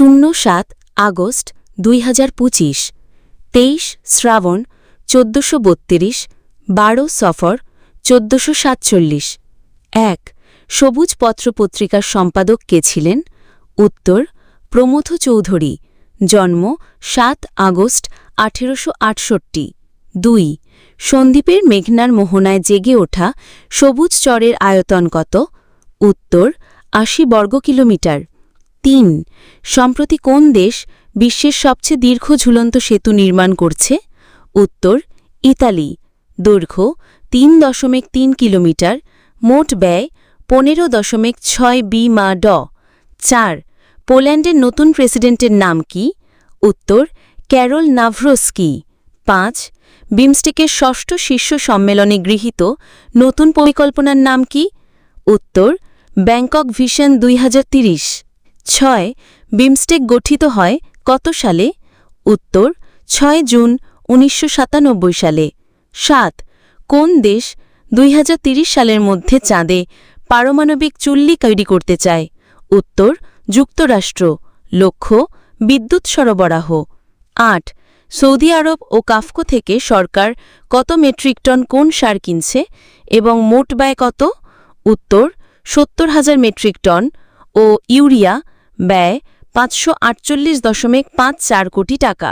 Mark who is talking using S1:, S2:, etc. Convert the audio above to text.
S1: শূন্য সাত আগস্ট দুই হাজার পঁচিশ, তেইশ শ্রাবণ চোদ্দশো বত্রিশ, বারো সফর চোদ্দশো সাতচল্লিশ। এক, সবুজ পত্রপত্রিকার সম্পাদক কে ছিলেন? উত্তর প্রমথ চৌধুরী, জন্ম সাত আগস্ট আঠেরোশো আটষট্টি। দুই, সন্দীপের মেঘনার মোহনায় জেগে ওঠা সবুজ চরের আয়তন কত? উত্তর, আশি বর্গ কিলোমিটার। তিন, সম্প্রতি কোন দেশ বিশ্বের সবচেয়ে দীর্ঘ ঝুলন্ত সেতু নির্মাণ করছে? উত্তর, ইতালি। দৈর্ঘ্য তিন দশমিক তিন কিলোমিটার, মোট ব্যয় পনেরো দশমিক ছয় বি মা ড। চার, পোল্যান্ডের নতুন প্রেসিডেন্টের নাম কি? উত্তর, ক্যারল নাভ্রোস্কি। পাঁচ, বিমস্টেকের ষষ্ঠ শীর্ষ সম্মেলনে গৃহীত নতুন পরিকল্পনার নাম কি? উত্তর, ব্যাংকক ভিশন দুই ছয় বিমস্টেক গঠিত হয় কত সালে? উত্তর, ছয় জুন উনিশশো সাতানব্বই সালে। সাত কোন দেশ দুই সালের মধ্যে চাঁদে পারমাণবিক চুল্লি তৈরি করতে চায়? উত্তর, যুক্তরাষ্ট্র। লক্ষ্য, বিদ্যুৎ সরবরাহ। আট সৌদি আরব ও কাফকো থেকে সরকার কত মেট্রিক টন কোন সার কিনছে এবং মোট ব্যয় কত? উত্তর, সত্তর হাজার মেট্রিক টন ও ইউরিয়া ব্যয় পাঁচশো আটচল্লিশ দশমিক পাঁচ চার কোটি টাকা।